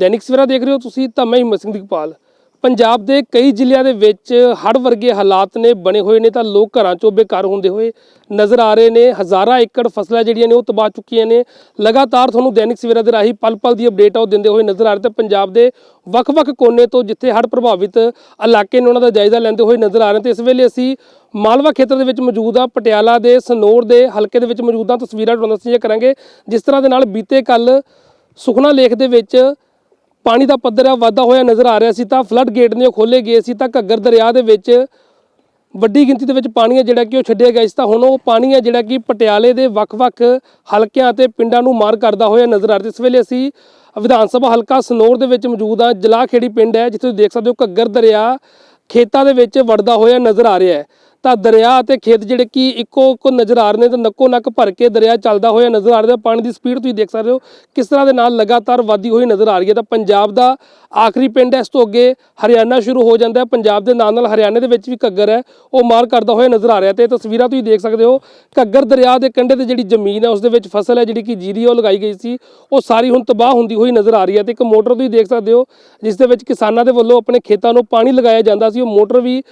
ਦੈਨਿਕ ਸਵੇਰਾ ਦੇਖ ਰਹੇ ਹੋ ਤੁਸੀਂ ਤਾਂ ਮੈਂ ਹਿੰਮਤ ਸਿੰਘ ਦੀਪਾਲ। ਪੰਜਾਬ ਦੇ ਕਈ ਜ਼ਿਲ੍ਹਿਆਂ ਦੇ ਵਿੱਚ ਹੜ੍ਹ ਵਰਗੇ ਹਾਲਾਤ ਨੇ ਬਣੇ ਹੋਏ ਨੇ ਤਾਂ ਲੋਕ ਘਰਾਂ ਚੋਂ ਬੇਕਾਰ ਹੁੰਦੇ ਹੋਏ ਨਜ਼ਰ ਆ ਰਹੇ ਨੇ। ਹਜ਼ਾਰਾਂ ਏਕੜ ਫਸਲਾਂ ਜਿਹੜੀਆਂ ਨੇ ਉਹ ਤਬਾਹ ਚੁੱਕੀਆਂ ਨੇ। ਲਗਾਤਾਰ ਤੁਹਾਨੂੰ ਦੈਨਿਕ ਸਵੇਰਾ ਦੇ ਰਾਹੀਂ ਪਲ-ਪਲ ਦੀ ਅਪਡੇਟ ਆ ਉਹ ਦਿੰਦੇ ਹੋਏ ਨਜ਼ਰ ਆ ਰਹੇ ਤੇ ਪੰਜਾਬ ਦੇ ਵੱਖ-ਵੱਖ ਕੋਨੇ ਤੋਂ ਜਿੱਥੇ ਹੜ੍ਹ ਪ੍ਰਭਾਵਿਤ ਇਲਾਕੇ ਨੇ ਉਹਨਾਂ ਦਾ ਜਾਇਜ਼ਾ ਲੈਂਦੇ ਹੋਏ ਨਜ਼ਰ ਆ ਰਹੇ ਤੇ ਇਸ ਵੇਲੇ ਅਸੀਂ ਮਾਲਵਾ ਖੇਤਰ ਦੇ ਵਿੱਚ ਮੌਜੂਦ ਆ ਪਟਿਆਲਾ ਦੇ, ਸਨੌਰ ਦੇ ਹਲਕੇ ਦੇ ਵਿੱਚ ਮੌਜੂਦ ਆ ਤਸਵੀਰਾਂ ਤੁਹਾਨੂੰ ਸਾਂਝੀਆਂ ਕਰਾਂਗੇ। ਜਿਸ ਤਰ੍ਹਾਂ ਦੇ ਨਾਲ ਬੀਤੇ ਕੱਲ ਸੁਖਨਾ ਲੇਖ ਦੇ ਵਿੱਚ ਪਾਣੀ ਦਾ ਪੱਧਰ ਆ ਵਾਧਾ ਹੋਇਆ ਨਜ਼ਰ ਆ ਰਿਹਾ ਸੀ ਤਾਂ ਫਲੱਡ ਗੇਟ ਨੇ ਉਹ ਖੋਲੇ ਗਏ ਸੀ ਤਾਂ ਘੱਗਰ ਦਰਿਆ ਦੇ ਵਿੱਚ ਵੱਡੀ ਗਿਣਤੀ ਦੇ ਵਿੱਚ ਪਾਣੀ ਹੈ ਜਿਹੜਾ ਕਿ ਉਹ ਛੱਡਿਆ ਗਿਆ ਸੀ ਤਾਂ ਹੁਣ ਉਹ ਪਾਣੀ ਹੈ ਜਿਹੜਾ ਕਿ ਪਟਿਆਲੇ ਦੇ ਵੱਖ-ਵੱਖ ਹਲਕਿਆਂ ਅਤੇ ਪਿੰਡਾਂ ਨੂੰ ਮਾਰ ਕਰਦਾ ਹੋਇਆ ਨਜ਼ਰ ਆ ਰਿਹਾ। ਇਸ ਵੇਲੇ ਅਸੀਂ ਵਿਧਾਨ ਸਭਾ ਹਲਕਾ ਸਨੌਰ ਦੇ ਵਿੱਚ ਮੌਜੂਦ ਆ ਜਲਾਖੇੜੀ ਪਿੰਡ ਹੈ, ਜਿੱਥੇ ਤੁਸੀਂ ਦੇਖ ਸਕਦੇ ਹੋ ਘੱਗਰ ਦਰਿਆ ਖੇਤਾਂ ਦੇ ਵਿੱਚ ਵੜਦਾ ਹੋਇਆ ਨਜ਼ਰ ਆ ਰਿਹਾ ਹੈ। ਤਾਂ ਦਰਿਆ ਅਤੇ ਖੇਤ ਜਿਹੜੇ ਕਿ ਇੱਕੋ ਇੱਕੋ ਨਜ਼ਰ ਆ ਰਹੇ ਨੇ ਤਾਂ ਨੱਕੋ ਨੱਕ ਭਰ ਕੇ ਦਰਿਆ ਚੱਲਦਾ ਹੋਇਆ ਨਜ਼ਰ ਆ ਰਿਹਾ ਪਾਣੀ ਦੀ ਸਪੀਡ ਤੁਸੀਂ ਦੇਖ ਸਕਦੇ ਹੋ ਕਿਸ ਤਰ੍ਹਾਂ ਦੇ ਨਾਲ ਲਗਾਤਾਰ ਵਧਦੀ ਹੋਈ ਨਜ਼ਰ ਆ ਰਹੀ ਹੈ ਤਾਂ ਪੰਜਾਬ ਦਾ ਆਖਰੀ ਪਿੰਡ ਹੈ, ਇਸ ਤੋਂ ਅੱਗੇ ਹਰਿਆਣਾ ਸ਼ੁਰੂ ਹੋ ਜਾਂਦਾ ਹੈ। ਪੰਜਾਬ ਦੇ ਨਾਲ ਨਾਲ ਹਰਿਆਣੇ ਦੇ ਵਿੱਚ ਵੀ ਘੱਗਰ ਹੈ, ਉਹ ਮਾਰ ਕਰਦਾ ਹੋਇਆ ਨਜ਼ਰ ਆ ਰਿਹਾ ਤੇ ਤਸਵੀਰਾਂ ਤੁਸੀਂ ਦੇਖ ਸਕਦੇ ਹੋ, ਘੱਗਰ ਦਰਿਆ ਦੇ ਕੰਢੇ ਤੇ ਜਿਹੜੀ ਜ਼ਮੀਨ ਹੈ, ਉਸ ਦੇ ਵਿੱਚ ਫਸਲ ਹੈ ਜਿਹੜੀ ਕਿ ਜੀਰੀ ਉਹ ਲਗਾਈ ਗਈ ਸੀ, ਉਹ ਸਾਰੀ ਹੁਣ ਤਬਾਹ ਹੁੰਦੀ ਹੋਈ ਨਜ਼ਰ ਆ ਰਹੀ ਹੈ ਤੇ ਇੱਕ ਮੋਟਰ ਤੁਸੀਂ ਦੇਖ ਸਕਦੇ ਹੋ, ਜਿਸ ਦੇ ਵਿੱਚ ਕਿਸਾਨਾਂ ਦੇ ਵੱਲੋਂ ਆਪਣੇ ਖੇਤਾਂ ਨੂੰ ਪਾਣੀ ਲਗਾਇਆ ਜਾਂਦਾ ਸੀ, ਉਹ ਮੋਟਰ ਵੀ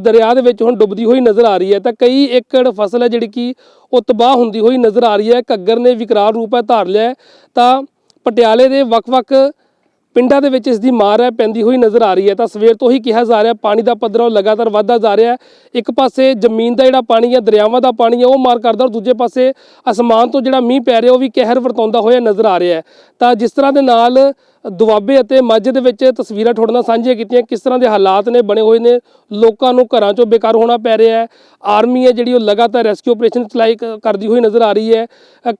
ਦਰਿਆ ਦੇ ਵਿੱਚ ਹੁਣ ਡੁੱਬਦੀ ਹੋਈ ਨਜ਼ਰ ਆ ਰਹੀ ਹੈ ਤਾਂ ਕਈ ਏਕੜ ਫਸਲ ਹੈ ਜਿਹੜੀ ਕਿ ਉਹ ਤਬਾਹ ਹੁੰਦੀ ਹੋਈ ਨਜ਼ਰ ਆ ਰਹੀ ਹੈ। ਘੱਗਰ ਨੇ ਵਿਕਰਾਲ ਰੂਪ ਹੈ ਧਾਰ ਲਿਆ ਤਾਂ ਪਟਿਆਲੇ ਦੇ ਵੱਖ-ਵੱਖ ਪਿੰਡਾਂ ਦੇ ਵਿੱਚ ਇਸ ਦੀ ਮਾਰ ਹੈ, ਪੈਂਦੀ ਹੋਈ ਨਜ਼ਰ ਆ ਰਹੀ ਹੈ। ਤਾਂ ਸਵੇਰ ਤੋਂ ਹੀ ਕਿਹਾ ਜਾ ਰਿਹਾ, ਪਾਣੀ ਦਾ ਪੱਧਰ ਉਹ ਲਗਾਤਾਰ ਵਧਦਾ ਜਾ ਰਿਹਾ ਹੈ। ਇੱਕ ਪਾਸੇ ਜ਼ਮੀਨ ਦਾ ਜਿਹੜਾ ਪਾਣੀ ਹੈ, ਦਰਿਆਵਾਂ ਦਾ ਪਾਣੀ ਹੈ, ਉਹ ਮਾਰ ਕਰਦਾ ਔਰ ਦੂਜੇ ਪਾਸੇ ਅਸਮਾਨ ਤੋਂ ਜਿਹੜਾ ਮੀਂਹ ਪੈ ਰਿਹਾ, ਉਹ ਵੀ ਕਹਿਰ ਵਰਤਾਉਂਦਾ ਹੋਇਆ ਨਜ਼ਰ ਆ ਰਿਹਾ ਹੈ। ਤਾਂ ਜਿਸ ਤਰ੍ਹਾਂ ਦੇ ਨਾਲ ਦੁਆਬੇ ਅਤੇ ਮੱਝ ਦੇ ਵਿੱਚ ਤਸਵੀਰਾਂ ਤੁਹਾਡੇ ਨਾਲ ਸਾਂਝੀਆਂ ਕੀਤੀਆਂ, ਕਿਸ ਤਰ੍ਹਾਂ ਦੇ ਹਾਲਾਤ ਨੇ, ਬਣੇ ਹੋਏ ਨੇ, ਲੋਕਾਂ ਨੂੰ ਘਰਾਂ ਚੋਂ ਬੇਕਾਰ ਹੋਣਾ ਪੈ ਰਿਹਾ ਹੈ। ਆਰਮੀ ਹੈ ਜਿਹੜੀ ਉਹ ਲਗਾਤਾਰ ਰੈਸਕਿਊ ਆਪਰੇਸ਼ਨ ਚਲਾਈ ਕਰਦੀ ਹੋਈ ਨਜ਼ਰ ਆ ਰਹੀ ਹੈ।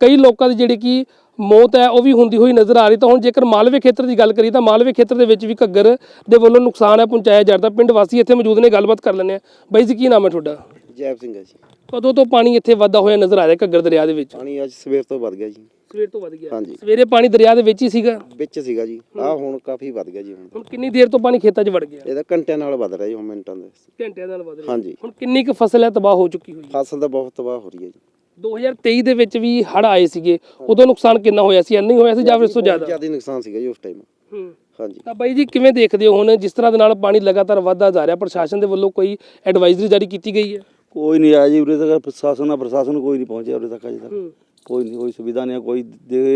ਕਈ ਲੋਕਾਂ ਦੀ ਜਿਹੜੀ ਕਿ ਮੌਤ ਹੈ ਉਹ ਵੀ ਹੁੰਦੀ ਹੋਈ ਨਜ਼ਰ ਆ ਰਹੀ। ਤਾਂ ਹੁਣ ਜੇਕਰ ਮਾਲਵੇ ਖੇਤਰ ਦੀ ਗੱਲ ਕਰੀਏ ਤਾਂ ਮਾਲਵੇ ਖੇਤਰ ਦੇ ਵਿੱਚ ਵੀ ਘੱਗਰ ਦੇ ਵੱਲੋਂ ਨੁਕਸਾਨ ਹੈ ਪਹੁੰਚਾਇਆ ਜਾਂਦਾ ਪਿੰਡ ਵਾਸੀ ਇੱਥੇ ਮੌਜੂਦ ਨੇ ਗੱਲਬਾਤ ਕਰ ਲੈਂਦੇ ਆ ਬਾਈ ਜੀ ਕੀ ਨਾਮ ਹੈ ਤੁਹਾਡਾ? ਜੈਬ ਸਿੰਘ ਹੈ ਜੀ। ਕਦੋਂ ਤੋਂ ਪਾਣੀ ਇੱਥੇ ਵਾਧਾ ਹੋਇਆ ਨਜ਼ਰ ਆ ਰਿਹਾ ਘੱਗਰ ਦਰਿਆ ਦੇ ਵਿੱਚ? ਪਾਣੀ ਅੱਜ ਸਵੇਰ ਤੋਂ ਵੱਧ ਗਿਆ ਜੀ। ਸਵੇਰ ਤੋਂ ਵੱਧ ਗਿਆ। ਹਾਂਜੀ। ਸਵੇਰੇ ਪਾਣੀ ਦਰਿਆ ਦੇ ਵਿੱਚ ਹੀ ਸੀਗਾ? ਵਿੱਚ ਸੀਗਾ ਜੀ। ਆਹ ਹੁਣ ਕਾਫੀ ਵੱਧ ਗਿਆ ਜੀ ਹੁਣ। ਹੁਣ ਕਿੰਨੀ ਦੇਰ ਤੋਂ ਪਾਣੀ ਖੇਤਾਂ 'ਚ ਵੜ ਗਿਆ? ਇਹਦਾ ਘੰਟਿਆਂ ਨਾਲ ਵੱਧ ਰਿਹਾ ਜੀ ਹੁਣ ਮਿੰਟਾਂ ਦੇ ਘੰਟਿਆਂ ਨਾਲ ਵੱਧ ਰਿਹਾ। ਹਾਂਜੀ। ਹੁਣ ਕਿੰਨੀ ਕੁ ਫਸਲ ਹੈ ਤਬਾਹ ਹੋ ਚੁੱਕੀ ਹੋਈ ਫਸਲ ਤਾਂ ਬਹੁਤ ਤਬਾਹ ਹੋ ਰਹੀ ਹੈ ਜੀ। 2023 ਦੇ ਵਿੱਚ ਵੀ ਹੜ੍ਹ ਆਏ ਸੀਗੇ। ਉਦੋਂ ਨੁਕਸਾਨ ਕਿੰਨਾ ਹੋਇਆ ਸੀ? ਇੰਨਾ ਹੀ ਹੋਇਆ ਸੀ ਜਾਂ ਫਿਰ ਇਸ ਤੋਂ ਜ਼ਿਆਦਾ? ਜ਼ਿਆਦਾ ਨੁਕਸਾਨ ਸੀਗਾ ਜੀ ਉਸ ਟਾਈਮ ਹੂੰ। ਹਾਂਜੀ। ਤਾਂ ਬਾਈ ਜੀ ਕਿਵੇਂ ਦੇਖਦੇ ਹੋ ਹੁਣ? ਜਿਸ ਤਰ੍ਹਾਂ ਦੇ ਨਾਲ ਪਾਣੀ ਲਗਾਤਾਰ ਵਧਦਾ ਜਾ ਰਿਹਾ ਪ੍ਰਸ਼ਾਸਨ ਦੇ ਵੱਲੋਂ ਕੋਈ ਐਡਵਾਈਜ਼ਰੀ ਜਾਰੀ ਕੀਤੀ ਗਈ ਹੈ? ਕੋਈ ਨਹੀਂ ਆਇਆ ਜੀ ਉਰੇ ਤੱਕ ਪ੍ਰਸ਼ਾਸਨ ਨਾਲ ਪ੍ਰਸ਼ਾਸਨ ਕੋਈ ਨਹੀਂ ਪਹੁੰਚਿਆ ਉਰੇ ਤੱਕ ਅਜੇ ਤੱਕ। ਕੋਈ ਨਹੀਂ ਕੋਈ ਸੁਵਿਧਾ ਨਹੀਂ ਕੋਈ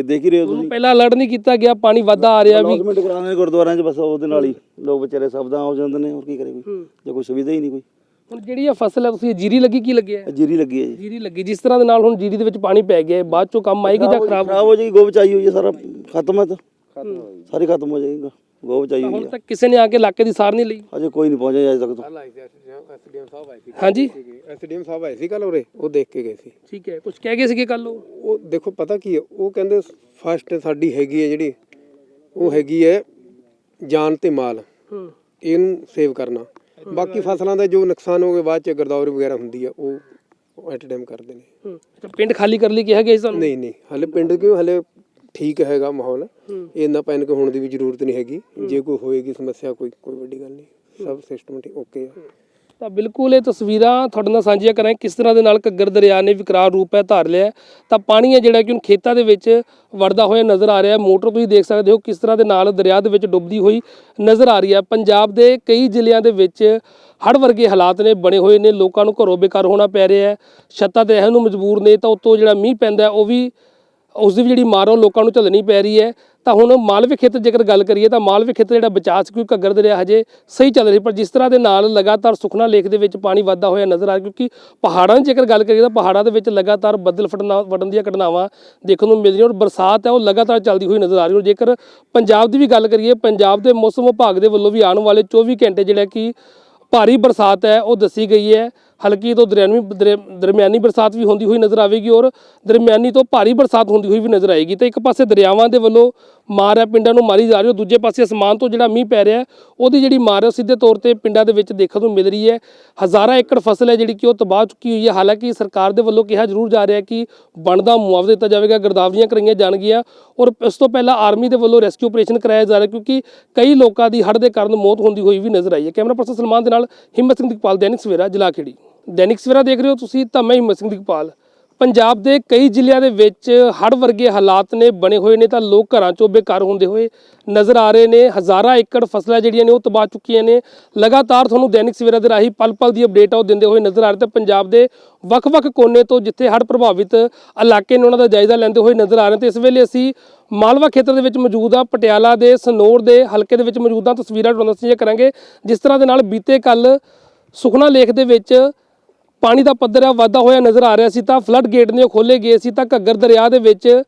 ਦੇਖ ਹੀ ਰਹੇ ਹੋ ਤੁਸੀਂ। ਪਹਿਲਾਂ ਅਲਰਟ ਨਹੀਂ ਕੀਤਾ ਗਿਆ ਪਾਣੀ ਵਧਦਾ ਆ ਰਿਹਾ ਵੀ। ਅਨਾਉਂਸਮੈਂਟ ਕਰਾਣੇ ਗੁਰਦੁਆਰਿਆਂ 'ਚ ਬਸ ਉਹਦੇ ਨਾਲ ਹੀ। ਲੋਕ ਵਿਚਾਰੇ ਸਬਦਾਂ ਹੋ ਜਾਂਦੇ ਨੇ ਹੋਰ ਕੀ ਕਰੇ ਕੋਈ? ਜੇ ਕੋਈ ਸੁਵਿਧਾ ਹੀ ਨਹੀਂ ਕੋਈ। ਹੁਣ ਜਿਹੜੀ ਇਹ ਫਸਲ ਹੈ ਤੁਸੀਂ ਜੀਰੀ ਲੱਗੀ ਕੀ ਲੱਗਿਆ ਹੈ? ਜੀਰੀ ਲੱਗੀ ਹੈ ਜੀ। ਜੀਰੀ ਲੱਗੀ ਜਿਸ ਤਰ੍ਹਾਂ ਦੇ ਨਾਲ ਹੁਣ ਜੀਰੀ ਦੇ ਵਿੱਚ ਪਾਣੀ ਪੈ ਗਿਆ ਹੈ, ਬਾਅਦ ਚੋਂ ਕੰਮ ਆਏਗੀ ਜਾਂ ਖਰਾਬ ਖਰਾਬ ਹੋ ਜਾਏਗੀ ਗੋਬ ਚਾਈ ਹੋਈ ਹੈ ਸਾਰਾ ਖਤਮ ਹੈ ਤਾਂ। ਸਾਰੀ ਖਤਮ ਹੋ ਜਾਏਗੀ ਗੋਬ ਚਾਈ ਹੋਈ ਹੁਣ ਹੈ। ਤੱਕ ਕਿਸੇ ਨੇ ਆ ਕੇ ਇਲਾਕੇ ਦੀ ਸਾਰ ਨਹੀਂ ਲਈ? ਅਜੇ ਕੋਈ ਨਹੀਂ ਪਹੁੰਚਿਆ ਅਜੇ ਤੱਕ ਤਾਂ। ਐਸਡੀਐਮ ਸਾਹਿਬ ਆਏ ਸੀ ਹਾਂਜੀ। ਐਸਡੀਐਮ ਸਾਹਿਬ ਆਏ ਸੀ ਕੱਲ ਉਰੇ ਉਹ ਦੇਖ ਕੇ ਗਏ ਸੀ। ਠੀਕ ਹੈ ਕੁਝ ਕਹਿ ਗਏ ਸੀਗੇ ਕੱਲ ਉਹ? ਉਹ ਦੇਖੋ ਪਤਾ ਕੀ ਹੈ ਉਹ ਕਹਿੰਦੇ ਫਸਟ ਸਾਡੀ ਹੈਗੀ ਹੈ ਜਿਹੜੀ ਉਹ ਹੈਗੀ ਹੈ ਜਾਨ ਤੇ ਮਾਲ। ਹੂੰ। ਇਹਨੂੰ ਸੇਵ ਕਰਨਾ। ਬਾਕੀ ਫਸਲਾਂ ਦਾ ਜੋ ਨੁਕਸਾਨ ਹੋ ਗਿਆ ਬਾਅਦ ਚ ਗਰਦੌਰੀ ਵਗੈਰਾ ਹੁੰਦੀ ਹੈ ਉਹ ਐਟ ਟਾਈਮ ਕਰਦੇ ਨੇ। ਅੱਛਾ, ਪਿੰਡ ਖਾਲੀ ਕਰ ਲਈ ਕਿਹਾ ਗਿਆ ਸੀ ਤੁਹਾਨੂੰ? ਨਹੀਂ ਨਹੀਂ ਹਲੇ ਪਿੰਡ ਕਿਉਂ ਹਲੇ ਠੀਕ ਹੈਗਾ ਮਾਹੌਲ। ਹੂੰ। ਇੰਨਾ ਪੈਨਿਕ ਹੋਣ ਦੀ ਵੀ ਜ਼ਰੂਰਤ ਨਹੀਂ ਹੈਗੀ। ਜੇ ਕੋਈ ਹੋਏਗੀ ਸਮੱਸਿਆ ਕੋਈ ਕੋਈ ਵੱਡੀ ਗੱਲ ਨਹੀਂ। ਸਭ ਸਿਸਟਮ ਠੀਕ ਓਕੇ ਹੈ। ਤਾਂ ਬਿਲਕੁਲ ਇਹ ਤਸਵੀਰਾਂ ਤੁਹਾਡੇ ਨਾਲ ਸਾਂਝੀਆਂ ਕਰਾਂ ਕਿਸ ਤਰ੍ਹਾਂ ਦੇ ਨਾਲ ਘੱਗਰ ਦਰਿਆ ਨੇ ਵਿਕਰਾਲ ਰੂਪ ਹੈ ਧਾਰ ਲਿਆ ਤਾਂ ਪਾਣੀ ਹੈ ਜਿਹੜਾ ਕਿ ਹੁਣ ਖੇਤਾਂ ਦੇ ਵਿੱਚ ਵੜਦਾ ਹੋਇਆ ਨਜ਼ਰ ਆ ਰਿਹਾ ਹੈ। ਮੋਟਰ ਤੁਸੀਂ ਦੇਖ ਸਕਦੇ ਹੋ ਕਿਸ ਤਰ੍ਹਾਂ ਦੇ ਨਾਲ ਦਰਿਆ ਦੇ ਵਿੱਚ ਡੁੱਬਦੀ ਹੋਈ ਨਜ਼ਰ ਆ ਰਹੀ ਹੈ। ਪੰਜਾਬ ਦੇ ਕਈ ਜ਼ਿਲ੍ਹਿਆਂ ਦੇ ਵਿੱਚ ਹੜ੍ਹ ਵਰਗੇ ਹਾਲਾਤ ਨੇ ਬਣੇ ਹੋਏ ਨੇ। ਲੋਕਾਂ ਨੂੰ ਘਰੋਂ ਬੇਕਾਰ ਹੋਣਾ ਪੈ ਰਿਹਾ ਹੈ। ਛੱਤਾਂ ਤੇ ਰਹਿਣ ਨੂੰ ਮਜਬੂਰ ਨੇ ਤਾਂ ਉਤੋਂ ਜਿਹੜਾ ਮੀਂਹ ਪੈਂਦਾ ਉਹ ਵੀ ਉਸ ਦੀ ਵੀ ਜਿਹੜੀ ਮਾਰ ਉਹ ਲੋਕਾਂ ਨੂੰ ਝੱਲਣੀ ਪੈ ਰਹੀ ਹੈ। ਤਾਂ ਹੁਣ ਮਾਲਵੇ ਖੇਤਰ ਜੇਕਰ ਗੱਲ ਕਰੀਏ ਤਾਂ ਮਾਲਵੇ ਖੇਤਰ ਜਿਹੜਾ ਬਚਾਅ ਸੀ, ਕਿਉਂਕਿ ਘੱਗਰ ਦਰਿਆ ਹਜੇ ਸਹੀ ਚੱਲ ਰਹੀ। ਪਰ ਜਿਸ ਤਰ੍ਹਾਂ ਦੇ ਨਾਲ ਲਗਾਤਾਰ ਸੁਖਨਾ ਲੇਖ ਦੇ ਵਿੱਚ ਪਾਣੀ ਵੱਧਦਾ ਹੋਇਆ ਨਜ਼ਰ ਆ ਰਿਹਾ, ਕਿਉਂਕਿ ਪਹਾੜਾਂ ਦੀ ਜੇਕਰ ਗੱਲ ਕਰੀਏ ਤਾਂ ਪਹਾੜਾਂ ਦੇ ਵਿੱਚ ਲਗਾਤਾਰ ਬੱਦਲ ਫਟਣਾ ਵੜਨ ਦੀਆਂ ਘਟਨਾਵਾਂ ਦੇਖਣ ਨੂੰ ਮਿਲ ਰਹੀਆਂ ਔਰ ਬਰਸਾਤ ਹੈ, ਉਹ ਲਗਾਤਾਰ ਚੱਲਦੀ ਹੋਈ ਨਜ਼ਰ ਆ ਰਹੀ ਔਰ ਜੇਕਰ ਪੰਜਾਬ ਦੀ ਵੀ ਗੱਲ ਕਰੀਏ, ਪੰਜਾਬ ਦੇ ਮੌਸਮ ਵਿਭਾਗ ਦੇ ਵੱਲੋਂ ਵੀ ਆਉਣ ਵਾਲੇ 24 ਘੰਟੇ ਜਿਹੜਾ ਕਿ ਭਾਰੀ ਬਰਸਾਤ ਹੈ, ਉਹ ਦੱਸੀ ਗਈ ਹੈ। ਹਲਕੀ ਤੋਂ ਦਰਮਿਆਨੀ ਦਰ- ਦਰਮਿਆਨੀ ਬਰਸਾਤ ਵੀ ਹੁੰਦੀ ਹੋਈ ਨਜ਼ਰ ਆਵੇਗੀ ਔਰ ਦਰਮਿਆਨੀ ਤੋਂ ਭਾਰੀ ਬਰਸਾਤ ਹੁੰਦੀ ਹੋਈ ਵੀ ਨਜ਼ਰ ਆਏਗੀ। ਤਾਂ ਇੱਕ ਪਾਸੇ ਦਰਿਆਵਾਂ ਦੇ ਵੱਲੋਂ ਮਾਰ ਹੈ ਪਿੰਡਾਂ ਨੂੰ ਮਾਰੀ ਜਾ ਰਹੀ ਹੈ। ਦੂਜੇ ਪਾਸੇ ਅਸਮਾਨ ਤੋਂ ਜਿਹੜਾ ਮੀਂਹ ਪੈ ਰਿਹਾ ਉਹਦੀ ਜਿਹੜੀ ਮਾਰ ਹੈ ਸਿੱਧੇ ਤੌਰ ਤੇ ਪਿੰਡਾਂ ਦੇ ਵਿੱਚ ਦੇਖਣ ਨੂੰ ਮਿਲ ਰਹੀ ਹੈ। ਹਜ਼ਾਰਾਂ ਏਕੜ ਫਸਲ ਹੈ ਜਿਹੜੀ ਕਿ ਉਹ ਤਬਾਹ ਚੁੱਕੀ ਹੋਈ ਹੈ। ਹਾਲਾਂਕਿ ਸਰਕਾਰ ਦੇ ਵੱਲੋਂ ਕਿਹਾ ਜ਼ਰੂਰ ਜਾ ਰਿਹਾ ਕਿ ਬਣਦਾ ਮੁਆਵਜ਼ਾ ਦਿੱਤਾ ਜਾਵੇਗਾ, ਗਰਦਾਵਰੀਆਂ ਕਰਾਈਆਂ ਜਾਣਗੀਆਂ ਔਰ ਇਸ ਤੋਂ ਪਹਿਲਾਂ ਆਰਮੀ ਦੇ ਵੱਲੋਂ ਰੈਸਕਿਊ ਆਪਰੇਸ਼ਨ ਕਰਾਇਆ ਜਾ ਰਿਹਾ ਕਿਉਂਕਿ ਕਈ ਲੋਕਾਂ ਦੀ ਹੜ੍ਹ ਦੇ ਕਾਰਨ ਮੌਤ ਹੁੰਦੀ ਹੋਈ ਵੀ ਨਜ਼ਰ ਆਈ ਹੈ। ਕੈਮਰਾ ਪਰਸਨ ਸਲਮਾਨ ਦੇ ਨਾਲ ਹਿੰਮਤ ਸਿੰਘ ਦੀਪਾਲ, ਦੈਨਿਕ ਸਵੇਰਾ ਜ਼ਿਲ੍ਹਾ ਖੇੜੀ ਦੈਨਿਕ ਸਵੇਰਾ ਦੇਖ ਰਹੇ ਹੋ ਤੁਸੀਂ ਤਾਂ ਮੈਂ ਹਿੰਮਤ ਸਿੰਘ ਦੀਪਾਲ ਪੰਜਾਬ ਦੇ ਕਈ ਜ਼ਿਲ੍ਹਿਆਂ ਦੇ ਵਿੱਚ ਹੜ੍ਹ ਵਰਗੇ ਹਾਲਾਤ ਨੇ ਬਣੇ ਹੋਏ ਨੇ ਤਾਂ ਲੋਕ ਘਰਾਂ ਚੋਂ ਬੇਕਾਰ ਹੁੰਦੇ ਹੋਏ ਨਜ਼ਰ ਆ ਰਹੇ ਨੇ। ਹਜ਼ਾਰਾਂ ਏਕੜ ਫਸਲਾਂ ਜਿਹੜੀਆਂ ਨੇ ਉਹ ਤਬਾਹ ਚੁੱਕੀਆਂ ਨੇ। ਲਗਾਤਾਰ ਤੁਹਾਨੂੰ ਦੈਨਿਕ ਸਵੇਰਾ ਦੇ ਰਾਹੀਂ ਪਲ-ਪਲ ਦੀ ਅਪਡੇਟ ਆ ਉਹ ਦਿੰਦੇ ਹੋਏ ਨਜ਼ਰ ਆ ਰਹੇ ਤੇ ਪੰਜਾਬ ਦੇ ਵੱਖ-ਵੱਖ ਕੋਨੇ ਤੋਂ ਜਿੱਥੇ ਹੜ੍ਹ ਪ੍ਰਭਾਵਿਤ ਇਲਾਕੇ ਨੇ ਉਹਨਾਂ ਦਾ ਜਾਇਜ਼ਾ ਲੈਂਦੇ ਹੋਏ ਨਜ਼ਰ ਆ ਰਹੇ ਤੇ ਇਸ ਵੇਲੇ ਅਸੀਂ ਮਾਲਵਾ ਖੇਤਰ ਦੇ ਵਿੱਚ ਮੌਜੂਦ ਆ ਪਟਿਆਲਾ ਦੇ ਸਨੌਰ ਦੇ ਹਲਕੇ ਦੇ ਵਿੱਚ ਮੌਜੂਦ ਆ ਤਸਵੀਰਾਂ ਤੁਹਾਨੂੰ ਸਾਂਝੀਆਂ ਕਰਾਂਗੇ। ਜਿਸ ਤਰ੍ਹਾਂ ਦੇ ਨਾਲ ਬੀਤੇ ਕੱਲ ਸੁਖਨਾ ਲੇਖ ਦੇ ਵਿੱਚ ਪਾਣੀ ਦਾ ਪੱਧਰ ਆ ਵਾਧਾ ਹੋਇਆ ਨਜ਼ਰ ਆ ਰਿਹਾ ਸੀ ਤਾਂ ਫਲੱਡ ਗੇਟ ਨੇ ਉਹ ਖੋਲੇ ਗਏ ਸੀ ਤਾਂ ਘੱਗਰ ਦਰਿਆ ਦੇ ਵਿੱਚ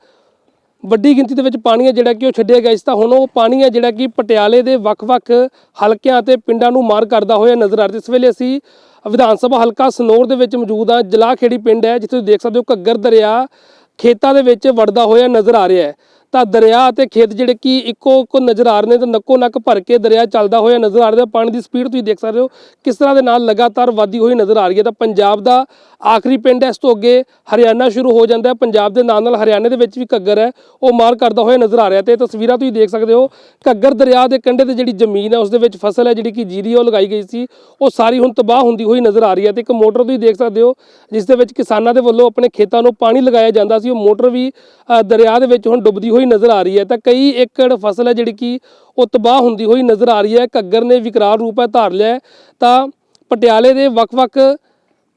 ਵੱਡੀ ਗਿਣਤੀ ਦੇ ਵਿੱਚ ਪਾਣੀ ਹੈ ਜਿਹੜਾ ਕਿ ਉਹ ਛੱਡਿਆ ਗਿਆ ਸੀ ਤਾਂ ਹੁਣ ਉਹ ਪਾਣੀ ਹੈ ਜਿਹੜਾ ਕਿ ਪਟਿਆਲੇ ਦੇ ਵੱਖ-ਵੱਖ ਹਲਕਿਆਂ ਅਤੇ ਪਿੰਡਾਂ ਨੂੰ ਮਾਰ ਕਰਦਾ ਹੋਇਆ ਨਜ਼ਰ ਆ ਰਿਹਾ। ਇਸ ਵੇਲੇ ਅਸੀਂ ਵਿਧਾਨ ਸਭਾ ਹਲਕਾ ਸਨੌਰ ਦੇ ਵਿੱਚ ਮੌਜੂਦ ਆ ਜਲਾਖੇੜੀ ਪਿੰਡ ਹੈ, ਜਿੱਥੇ ਤੁਸੀਂ ਦੇਖ ਸਕਦੇ ਹੋ ਘੱਗਰ ਦਰਿਆ ਖੇਤਾਂ ਦੇ ਵਿੱਚ ਵੜਦਾ ਹੋਇਆ ਨਜ਼ਰ ਆ ਰਿਹਾ ਹੈ। ਤਾਂ ਦਰਿਆ ਅਤੇ ਖੇਤ ਜਿਹੜੇ ਕਿ ਇੱਕੋ ਇੱਕੋ ਨਜ਼ਰ ਆ ਰਹੇ ਨੇ ਤਾਂ ਨੱਕੋ ਨੱਕ ਭਰ ਕੇ ਦਰਿਆ ਚੱਲਦਾ ਹੋਇਆ ਨਜ਼ਰ ਆ ਰਿਹਾ ਪਾਣੀ ਦੀ ਸਪੀਡ ਤੁਸੀਂ ਦੇਖ ਸਕਦੇ ਹੋ ਕਿਸ ਤਰ੍ਹਾਂ ਦੇ ਨਾਲ ਲਗਾਤਾਰ ਵਧਦੀ ਹੋਈ ਨਜ਼ਰ ਆ ਰਹੀ ਹੈ ਤਾਂ ਪੰਜਾਬ ਦਾ ਆਖਰੀ ਪਿੰਡ ਹੈ, ਇਸ ਤੋਂ ਅੱਗੇ ਹਰਿਆਣਾ ਸ਼ੁਰੂ ਹੋ ਜਾਂਦਾ ਹੈ। ਪੰਜਾਬ ਦੇ ਨਾਲ ਨਾਲ ਹਰਿਆਣੇ ਦੇ ਵਿੱਚ ਵੀ ਘੱਗਰ ਹੈ, ਉਹ ਮਾਰ ਕਰਦਾ ਹੋਇਆ ਨਜ਼ਰ ਆ ਰਿਹਾ ਤੇ ਤਸਵੀਰਾਂ ਤੁਸੀਂ ਦੇਖ ਸਕਦੇ ਹੋ। ਘੱਗਰ ਦਰਿਆ ਦੇ ਕੰਢੇ ਤੇ ਜਿਹੜੀ ਜ਼ਮੀਨ ਹੈ, ਉਸ ਦੇ ਵਿੱਚ ਫਸਲ ਹੈ, ਜਿਹੜੀ ਕਿ ਜੀਰੀ ਉਹ ਲਗਾਈ ਗਈ ਸੀ, ਉਹ ਸਾਰੀ ਹੁਣ ਤਬਾਹ ਹੁੰਦੀ ਹੋਈ ਨਜ਼ਰ ਆ ਰਹੀ ਹੈ ਤੇ ਇੱਕ ਮੋਟਰ ਤੁਸੀਂ ਦੇਖ ਸਕਦੇ ਹੋ, ਜਿਸ ਦੇ ਵਿੱਚ ਕਿਸਾਨਾਂ ਦੇ ਵੱਲੋਂ ਆਪਣੇ ਖੇਤਾਂ ਨੂੰ ਪਾਣੀ ਲਗਾਇਆ ਜਾਂਦਾ ਸੀ, ਉਹ ਮੋਟਰ ਵੀ ਦਰਿਆ ਦੇ ਵਿੱਚ ਹੁਣ ਡੁੱਬਦੀ ਹੋਈ ਨਜ਼ਰ ਆ ਰਹੀ ਹੈ ਤਾਂ ਕਈ ਏਕੜ ਫਸਲ ਹੈ ਜਿਹੜੀ ਕਿ ਉਹ ਤਬਾਹ ਹੁੰਦੀ ਹੋਈ ਨਜ਼ਰ ਆ ਰਹੀ ਹੈ। ਘੱਗਰ ਨੇ ਵਿਕਰਾਲ ਰੂਪ ਹੈ, ਧਾਰ ਲਿਆ ਤਾਂ ਪਟਿਆਲੇ ਦੇ ਵੱਖ-ਵੱਖ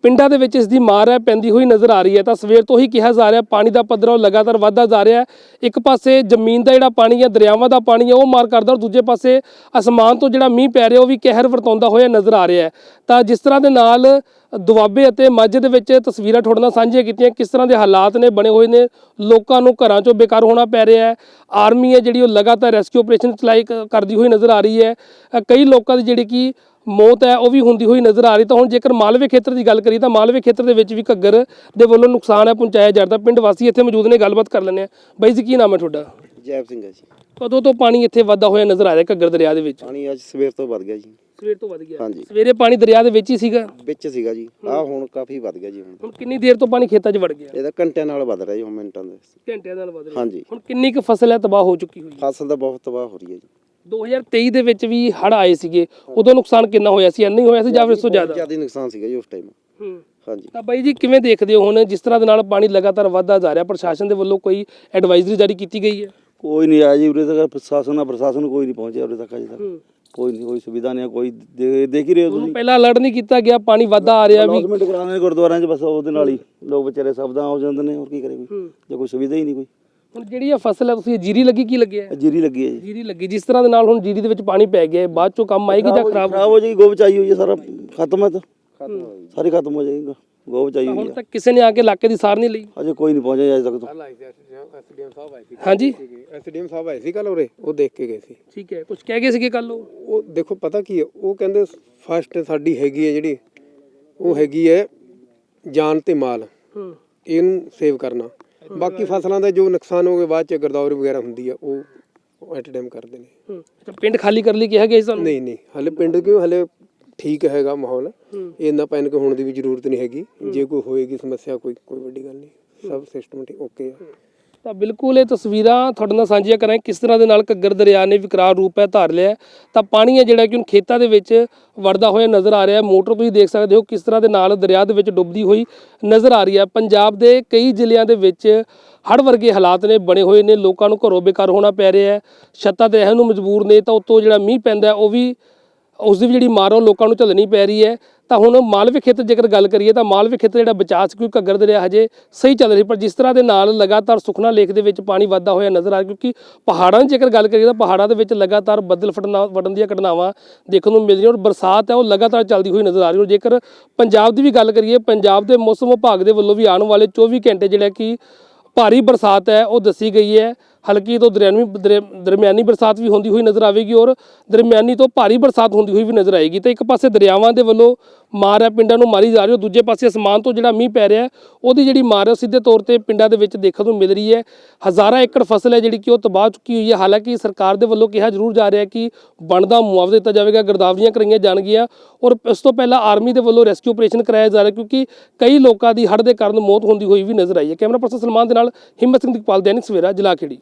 ਪਿੰਡਾਂ ਦੇ ਵਿੱਚ ਇਸ ਦੀ ਮਾਰ ਹੈ, ਪੈਂਦੀ ਹੋਈ ਨਜ਼ਰ ਆ ਰਹੀ ਹੈ। ਤਾਂ ਸਵੇਰ ਤੋਂ ਹੀ ਕਿਹਾ ਜਾ ਰਿਹਾ, ਪਾਣੀ ਦਾ ਪੱਧਰ ਉਹ ਲਗਾਤਾਰ ਵਧਦਾ ਜਾ ਰਿਹਾ ਹੈ। ਇੱਕ ਪਾਸੇ ਜ਼ਮੀਨ ਦਾ ਜਿਹੜਾ ਪਾਣੀ ਹੈ, ਦਰਿਆਵਾਂ ਦਾ ਪਾਣੀ ਹੈ, ਉਹ ਮਾਰ ਕਰਦਾ ਔਰ ਦੂਜੇ ਪਾਸੇ ਅਸਮਾਨ ਤੋਂ ਜਿਹੜਾ ਮੀਂਹ ਪੈ ਰਿਹਾ, ਉਹ ਵੀ ਕਹਿਰ ਵਰਤਾਉਂਦਾ ਹੋਇਆ ਨਜ਼ਰ ਆ ਰਿਹਾ ਹੈ। ਤਾਂ ਜਿਸ ਤਰ੍ਹਾਂ ਦੇ ਨਾਲ ਦੁਆਬੇ ਅਤੇ ਮਾਝੇ ਦੇ ਵਿੱਚ ਤਸਵੀਰਾਂ ਤੁਹਾਡੇ ਨਾਲ ਸਾਂਝੀਆਂ ਕੀਤੀਆਂ ਕਿਸ ਤਰ੍ਹਾਂ ਦੇ ਹਾਲਾਤ ਨੇ ਬਣੇ ਹੋਏ ਨੇ ਲੋਕਾਂ ਨੂੰ ਘਰਾਂ ਚੋਂ ਬੇਕਾਰ ਹੋਣਾ ਪੈ ਰਿਹਾ ਹੈ। ਆਰਮੀ ਹੈ ਜਿਹੜੀ ਉਹ ਲਗਾਤਾਰ ਰੈਸਕਿਊ ਆਪਰੇਸ਼ਨ ਚਲਾਈ ਕਰਦੀ ਹੋਈ ਨਜ਼ਰ ਆ ਰਹੀ ਹੈ। ਕਈ ਲੋਕਾਂ ਦੀ ਜਿਹੜੀ ਕਿ ਮੌਤ ਹੈ ਉਹ ਵੀ ਹੁੰਦੀ ਹੋਈ ਨਜ਼ਰ ਆ ਰਹੀ ਤਾਂ ਹੁਣ ਜੇਕਰ ਮਾਲਵੇ ਖੇਤਰ ਦੀ ਗੱਲ ਕਰੀਏ ਤਾਂ ਮਾਲਵੇ ਖੇਤਰ ਦੇ ਵਿੱਚ ਵੀ ਘੱਗਰ ਦੇ ਵੱਲੋਂ ਨੁਕਸਾਨ ਹੈ ਪਹੁੰਚਾਇਆ ਜਾਂਦਾ ਪਿੰਡ ਵਾਸੀ ਇੱਥੇ ਮੌਜੂਦ ਨੇ ਗੱਲਬਾਤ ਕਰ ਲੈਂਦੇ ਆ ਬਾਈ ਜੀ ਕੀ ਨਾਮ ਹੈ ਤੁਹਾਡਾ? ਜੈਬ ਸਿੰਘ ਹੈ ਜੀ। ਕਦੋਂ ਤੋਂ ਪਾਣੀ ਇੱਥੇ ਵਾਧਾ ਹੋਇਆ ਨਜ਼ਰ ਆ ਰਿਹਾ ਘੱਗਰ ਦਰਿਆ ਦੇ ਵਿੱਚ? ਪਾਣੀ ਅੱਜ ਸਵੇਰ ਤੋਂ ਵੱਧ ਗਿਆ ਜੀ। ਸਵੇਰ ਤੋਂ ਵੱਧ ਗਿਆ। ਹਾਂਜੀ। ਸਵੇਰੇ ਪਾਣੀ ਦਰਿਆ ਦੇ ਵਿੱਚ ਹੀ ਸੀਗਾ। ਵਿੱਚ ਸੀਗਾ ਜੀ। ਆ ਹੁਣ ਕਾਫੀ ਵੱਧ ਗਿਆ ਜੀ ਹੁਣ। ਹੁਣ ਕਿੰਨੀ ਦੇਰ ਤੋਂ ਪਾਣੀ ਖੇਤਾਂ 'ਚ ਵੜ ਗਿਆ? ਇਹਦਾ ਘੰਟਿਆਂ ਨਾਲ ਵੱਧ ਰਿਹਾ ਜੀ ਹੁਣ ਮਿੰਟਾਂ ਦੇ। ਘੰਟਿਆਂ ਨਾਲ ਵੱਧ ਰਿਹਾ। ਹਾਂਜੀ। ਹੁਣ ਕਿੰਨੀ ਕੁ ਫਸਲ ਹੈ ਤਬਾਹ ਹੋ ਚੁੱਕੀ ਹੋਈ ਹੈ? ਫਸਲ ਤਾਂ ਬਹੁਤ ਤਬਾਹ ਹੋ ਰਹੀ ਹੈ ਜੀ। 2023 ਦੇ ਵਿੱਚ ਵੀ ਹੜ੍ਹ ਆਏ ਸੀਗੇ। ਉਦੋਂ ਨੁਕਸਾਨ ਕਿੰਨਾ ਹੋਇਆ ਸੀ? ਇੰਨਾ ਹੀ ਹੋਇਆ ਸੀ ਜਾਂ ਫਿਰ ਇਸ ਤੋਂ ਜ਼ਿਆਦਾ? ਜ਼ਿਆਦਾ ਨੁਕਸਾਨ ਸੀਗਾ ਜੀ ਉਸ ਟਾਈਮ ਹੂੰ। ਹਾਂਜੀ। ਤਾਂ ਬਾਈ ਜੀ ਕਿਵੇਂ ਦੇਖਦੇ ਹੋ ਹੁਣ ਜਿਸ ਤਰ੍ਹਾਂ ਦੇ ਨਾਲ ਪਾਣੀ ਲਗਾਤਾਰ ਵਧਦਾ ਜਾ ਰਿਹਾ? ਪ੍ਰਸ਼ਾਸਨ ਦੇ ਵੱਲੋਂ ਕੋਈ ਐਡਵਾਈਜ਼ਰੀ ਜਾਰੀ ਕੀਤੀ ਗਈ ਹੈ? ਕੋਈ ਨਹੀਂ ਆਇਆ ਜੀ ਉਰੇ ਤੱਕ ਪ੍ਰਸ਼ਾਸਨ ਆ ਪ੍ਰਸ਼ਾਸਨ ਕੋਈ ਨਹੀਂ ਪਹੁੰਚਿਆ ਉਰੇ ਤੱਕ ਅਜੇ ਤੱਕ। ਹੂੰ। ਕੋਈ ਨਹੀਂ ਕੋਈ ਸੁਵਿਧਾ ਨਹੀਂ ਕੋਈ ਦੇ- ਦੇਖ ਹੀ ਰਹੇ ਹੋ ਤੁਸੀਂ। ਪਹਿਲਾਂ ਅਲਰਟ ਨਹੀਂ ਕੀਤਾ ਗਿਆ ਪਾਣੀ ਵਧਦਾ ਆ ਰਿਹਾ ਵੀ। ਅਨਾਉਂਸਮੈਂਟ ਕਰਾਉਂਦੇ ਨੇ ਗੁਰਦੁਆਰਿਆਂ 'ਚ ਬਸ ਉਹਦੇ ਨਾਲ ਹੀ। ਲੋਕ ਵਿਚਾਰੇ ਸਬਦਾਂ ਹੋ ਜਾਂਦੇ ਨੇ ਹੋਰ ਕੀ ਕਰੇ ਕੋਈ? ਜੇ ਕੋਈ ਸੁਵਿਧਾ ਹੀ ਨਹੀਂ ਕੋਈ। ਹੁਣ ਜਿਹੜੀ ਇਹ ਫਸਲ ਹੈ ਤੁਸੀਂ ਜੀਰੀ ਲੱਗੀ ਕੀ ਲੱਗਿਆ ਇਹ ਜੀਰੀ ਲੱਗੀ ਹੈ ਜੀ। ਜੀਰੀ ਲੱਗੀ ਜਿਸ ਤਰ੍ਹਾਂ ਦੇ ਨਾਲ ਹੁਣ ਜੀਰੀ ਦੇ ਵਿੱਚ ਪਾਣੀ ਪੈ ਗਿਆ ਹੈ, ਬਾਅਦ ਚੋਂ ਕੰਮ ਆਏਗੀ ਜਾਂ ਖਰਾਬ ਖਰਾਬ ਹੋ ਜਾਏਗੀ ਗੋਬ ਚਾਈ ਹੋਈ ਹੈ ਸਾਰਾ ਖਤਮ ਹੈ ਤਾਂ। ਖਤਮ ਹੋ ਗਈ ਸਾਰੀ ਖਤਮ ਹੋ ਜਾਏਗੀ। ਗੋਬ ਚਾਈ ਹੋਈ ਹੁਣ ਤੱਕ ਕਿਸੇ ਨੇ ਆ ਕੇ ਇਲਾਕੇ ਦੀ ਸਾਰ ਨਹੀਂ ਲਈ। ਅਜੇ ਕੋਈ ਨਹੀਂ ਪਹੁੰਚਿਆ ਅਜੇ ਤੱਕ ਤਾਂ। ਐਸਡੀਐਮ ਸਾਹਿਬ ਆਏ ਸੀ। ਹਾਂਜੀ। ਐਸਡੀਐਮ ਸਾਹਿਬ ਆਏ ਸੀ ਕੱਲ ਉਰੇ ਉਹ ਦੇਖ ਕੇ ਗਏ ਸੀ। ਠੀਕ ਹੈ ਕੁਝ ਕਹਿ ਗਏ ਸੀਗੇ ਕੱਲ ਉਹ? ਉਹ ਦੇਖੋ ਪਤਾ ਕੀ ਹੈ ਉਹ ਕਹਿੰਦੇ ਫਸਟ ਸਾਡੀ ਹੈਗੀ ਹੈ ਜਿਹੜੀ ਉਹ ਹੈਗੀ ਹੈ ਜਾਨ ਤੇ ਮਾਲ। ਹੂੰ। ਇਹਨੂੰ ਸੇਵ ਕਰਨਾ। ਬਾਕੀ ਫਸਲਾਂ ਦਾ ਜੋ ਨੁਕਸਾਨ ਹੋ ਗਿਆ ਬਾਅਦ ਚ ਗਰਦੌਰੀ ਵਗੈਰਾ ਹੁੰਦੀ ਆ ਉਹ ਐਟ ਟਾਈਮ ਕਰਦੇ ਨੇ। ਹੂੰ ਅੱਛਾ, ਪਿੰਡ ਖਾਲੀ ਕਰ ਲਈ ਕਿਹਾ ਗਿਆ ਸੀ ਨਹੀਂ ਨਹੀਂ ਹਲੇ ਪਿੰਡ ਕਿਉਂ ਹਲੇ ਠੀਕ ਹੈਗਾ ਮਾਹੌਲ। ਇੰਨਾ ਪੈਨਿਕ ਹੋਣ ਦੀ ਵੀ ਜ਼ਰੂਰਤ ਨਹੀਂ ਹੈਗੀ। ਜੇ ਕੋਈ ਹੋਏਗੀ ਸਮੱਸਿਆ ਕੋਈ ਕੋਈ ਵੱਡੀ ਗੱਲ ਨਹੀਂ। ਸਭ ਸਿਸਟਮ ਠੀਕ ਓਕੇ ਹੈ। ਤਾਂ ਬਿਲਕੁਲ ਇਹ ਤਸਵੀਰਾਂ ਤੁਹਾਡੇ ਨਾਲ ਸਾਂਝੀਆਂ ਕਰਾਂ। ਕਿਸ ਤਰ੍ਹਾਂ ਦੇ ਨਾਲ ਘੱਗਰ ਦਰਿਆ ਨੇ ਵਿਕਰਾਲ ਰੂਪ ਹੈ ਧਾਰ ਲਿਆ। ਤਾਂ ਪਾਣੀ ਹੈ ਜਿਹੜਾ ਕਿ ਹੁਣ ਖੇਤਾਂ ਦੇ ਵਿੱਚ ਵੜਦਾ ਹੋਇਆ ਨਜ਼ਰ ਆ ਰਿਹਾ ਹੈ। ਮੋਟਰ ਤੁਸੀਂ ਦੇਖ ਸਕਦੇ ਹੋ ਕਿਸ ਤਰ੍ਹਾਂ ਦੇ ਨਾਲ ਦਰਿਆ ਦੇ ਵਿੱਚ ਡੁੱਬਦੀ ਹੋਈ ਨਜ਼ਰ ਆ ਰਹੀ ਹੈ। ਪੰਜਾਬ ਦੇ ਕਈ ਜ਼ਿਲ੍ਹਿਆਂ ਦੇ ਵਿੱਚ ਹੜ੍ਹ ਵਰਗੇ ਹਾਲਾਤ ਨੇ ਬਣੇ ਹੋਏ ਨੇ। ਲੋਕਾਂ ਨੂੰ ਘਰੋਂ ਬੇਕਾਰ ਹੋਣਾ ਪੈ ਰਿਹਾ ਹੈ। ਛੱਤਾਂ ਤੇ ਰਹਿਣ ਨੂੰ ਮਜਬੂਰ ਨੇ। ਤਾਂ ਉੱਤੋਂ ਜਿਹੜਾ ਮੀਂਹ ਪੈਂਦਾ ਉਹ ਵੀ ਉਸ ਦੀ ਵੀ ਜਿਹੜੀ ਮਾਰ ਉਹ ਲੋਕਾਂ ਨੂੰ ਝੱਲਣੀ ਪੈ ਰਹੀ ਹੈ। ਤਾਂ ਹੁਣ ਮਾਲਵੇ ਖੇਤਰ ਜੇਕਰ ਗੱਲ ਕਰੀਏ ਤਾਂ ਮਾਲਵੇ ਖੇਤਰ ਜਿਹੜਾ ਬਚਾਅ ਸੀ, ਕਿਉਂਕਿ ਘੱਗਰ ਦਰਿਆ ਹਜੇ ਸਹੀ ਚੱਲ ਰਹੀ। ਪਰ ਜਿਸ ਤਰ੍ਹਾਂ ਦੇ ਨਾਲ ਲਗਾਤਾਰ ਸੁਖਨਾ ਲੇਖ ਦੇ ਵਿੱਚ ਪਾਣੀ ਵੱਧਦਾ ਹੋਇਆ ਨਜ਼ਰ ਆ ਰਿਹਾ, ਕਿਉਂਕਿ ਪਹਾੜਾਂ ਦੀ ਜੇਕਰ ਗੱਲ ਕਰੀਏ ਤਾਂ ਪਹਾੜਾਂ ਦੇ ਵਿੱਚ ਲਗਾਤਾਰ ਬੱਦਲ ਫਟਣਾ ਵੜਨ ਦੀਆਂ ਘਟਨਾਵਾਂ ਦੇਖਣ ਨੂੰ ਮਿਲ ਰਹੀਆਂ ਔਰ ਬਰਸਾਤ ਹੈ, ਉਹ ਲਗਾਤਾਰ ਚੱਲਦੀ ਹੋਈ ਨਜ਼ਰ ਆ ਰਹੀ ਔਰ ਜੇਕਰ ਪੰਜਾਬ ਦੀ ਵੀ ਗੱਲ ਕਰੀਏ, ਪੰਜਾਬ ਦੇ ਮੌਸਮ ਵਿਭਾਗ ਦੇ ਵੱਲੋਂ ਵੀ ਆਉਣ ਵਾਲੇ 24 ਘੰਟੇ ਜਿਹੜਾ ਕਿ ਭਾਰੀ ਬਰਸਾਤ ਹੈ, ਉਹ ਦੱਸੀ ਗਈ ਹੈ। ਹਲਕੀ ਤੋਂ ਦਰਮਿਆਨੀ ਦਰ- ਦਰਮਿਆਨੀ ਬਰਸਾਤ ਵੀ ਹੁੰਦੀ ਹੋਈ ਨਜ਼ਰ ਆਵੇਗੀ ਔਰ ਦਰਮਿਆਨੀ ਤੋਂ ਭਾਰੀ ਬਰਸਾਤ ਹੁੰਦੀ ਹੋਈ ਵੀ ਨਜ਼ਰ ਆਏਗੀ। ਤਾਂ ਇੱਕ ਪਾਸੇ ਦਰਿਆਵਾਂ ਦੇ ਵੱਲੋਂ ਮਾਰ ਹੈ ਪਿੰਡਾਂ ਨੂੰ ਮਾਰੀ ਜਾ ਰਹੀ ਹੈ। ਦੂਜੇ ਪਾਸੇ ਅਸਮਾਨ ਤੋਂ ਜਿਹੜਾ ਮੀਂਹ ਪੈ ਰਿਹਾ ਉਹਦੀ ਜਿਹੜੀ ਮਾਰ ਹੈ, ਉਹ ਸਿੱਧੇ ਤੌਰ ਤੇ ਪਿੰਡਾਂ ਦੇ ਵਿੱਚ ਦੇਖਣ ਨੂੰ ਮਿਲ ਰਹੀ ਹੈ। ਹਜ਼ਾਰਾਂ ਏਕੜ ਫਸਲ ਹੈ ਜਿਹੜੀ ਕਿ ਉਹ ਤਬਾਹ ਚੁੱਕੀ ਹੋਈ ਹੈ। ਹਾਲਾਂਕਿ ਸਰਕਾਰ ਦੇ ਵੱਲੋਂ ਕਿਹਾ ਜ਼ਰੂਰ ਜਾ ਰਿਹਾ ਕਿ ਬਣਦਾ ਮੁਆਵਜ਼ਾ ਦਿੱਤਾ ਜਾਵੇਗਾ, ਗਰਦਾਵਰੀਆਂ ਕਰਾਈਆਂ ਜਾਣਗੀਆਂ ਔਰ ਇਸ ਤੋਂ ਪਹਿਲਾਂ ਆਰਮੀ ਦੇ ਵੱਲੋਂ ਰੈਸਕਿਊ ਆਪਰੇਸ਼ਨ ਕਰਾਇਆ ਜਾ ਰਿਹਾ ਕਿਉਂਕਿ ਕਈ ਲੋਕਾਂ ਦੀ ਹੜ੍ਹ ਦੇ ਕਾਰਨ ਮੌਤ ਹੁੰਦੀ ਹੋਈ ਵੀ ਨਜ਼ਰ ਆਈ ਹੈ। ਕੈਮਰਾ ਪਰਸਨ ਸਲਮਾਨ ਦੇ ਨਾਲ ਹਿੰਮਤ ਸਿੰਘ ਦਿਕਪਾਲ ਦੈਨਿਕ ਸਵੇਰਾ ਜ਼ਿਲ੍ਹਾ ਖੇੜੀ